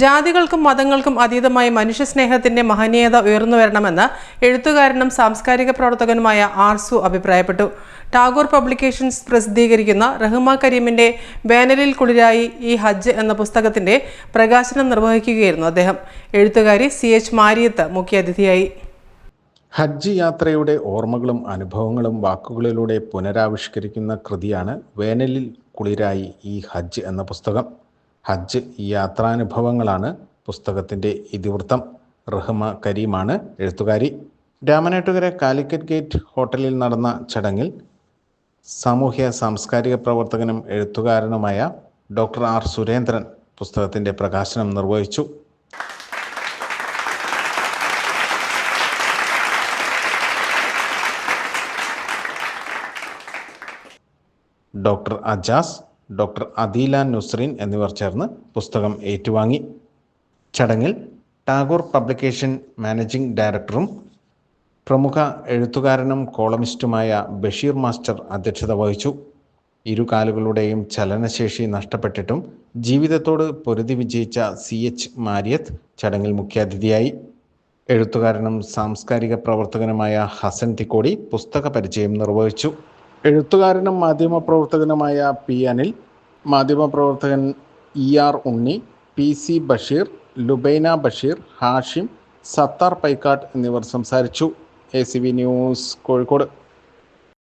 ജാതികൾക്കും മതങ്ങൾക്കും അതീതമായി മനുഷ്യസ്നേഹത്തിന്റെ മഹനീയത ഉയർന്നു വരണമെന്ന് എഴുത്തുകാരനും സാംസ്കാരിക പ്രവർത്തകനുമായ ആർസു അഭിപ്രായപ്പെട്ടു. ടാഗോർ പബ്ലിക്കേഷൻസ് പ്രസിദ്ധീകരിക്കുന്ന റഹ്മ കരീമിന്റെ ബാനറിൽ കുളിരായി ഈ ഹജ്ജ് എന്ന പുസ്തകത്തിന്റെ പ്രകാശനം നിർവഹിക്കുകയായിരുന്നു അദ്ദേഹം. എഴുത്തുകാരി സി എച്ച് മാരിയത്ത് മുഖ്യാതിഥിയായി ഹജ്ജ് യാത്രയുടെ ഓർമ്മകളും അനുഭവങ്ങളും വാക്കുകളിലൂടെ പുനരാവിഷ്കരിക്കുന്ന കൃതിയാണ് വേനലിൽ കുളിരായി ഈ ഹജ്ജ് എന്ന പുസ്തകം. ഹജ്ജ് യാത്രാനുഭവങ്ങളാണ് പുസ്തകത്തിന്റെ ഇതിവൃത്തം. റഹ്മ കരീമാണ് എഴുത്തുകാരി. രാമനാട്ടുകര കാലിക്കറ്റ് ഗേറ്റ് ഹോട്ടലിൽ നടന്ന ചടങ്ങിൽ സാമൂഹ്യ സാംസ്കാരിക പ്രവർത്തകനും എഴുത്തുകാരനുമായ ഡോക്ടർ ആർ സുരേന്ദ്രൻ പുസ്തകത്തിന്റെ പ്രകാശനം നിർവഹിച്ചു. ഡോക്ടർ അജാസ് ഡോക്ടർ അദീല നുസ്രീൻ എന്നിവർ ചേർന്ന് പുസ്തകം ഏറ്റുവാങ്ങി. ചടങ്ങിൽ ടാഗോർ പബ്ലിക്കേഷൻ മാനേജിംഗ് ഡയറക്ടറും പ്രമുഖ എഴുത്തുകാരനും കോളമിസ്റ്റുമായ ബഷീർ മാസ്റ്റർ അധ്യക്ഷത വഹിച്ചു. ഇരു കാലുകളുടെയും ചലനശേഷി നഷ്ടപ്പെട്ടിട്ടും ജീവിതത്തോട് പൊരുതി വിജയിച്ച സി എച്ച് മാരിയത്ത് ചടങ്ങിൽ മുഖ്യാതിഥിയായി. എഴുത്തുകാരനും സാംസ്കാരിക പ്രവർത്തകനുമായ ഹസൻ തിക്കോടി പുസ്തക പരിചയം നിർവഹിച്ചു. എഴുത്തുകാരനും മാധ്യമപ്രവർത്തകനുമായ പി അനിൽ മാധ്യമപ്രവർത്തകൻ E R Unni P C Basheer Lubaina Basheer Hashim Sattar Paikkattu എന്നിവർ സംസാരിച്ചു. A C V news Kozhikode.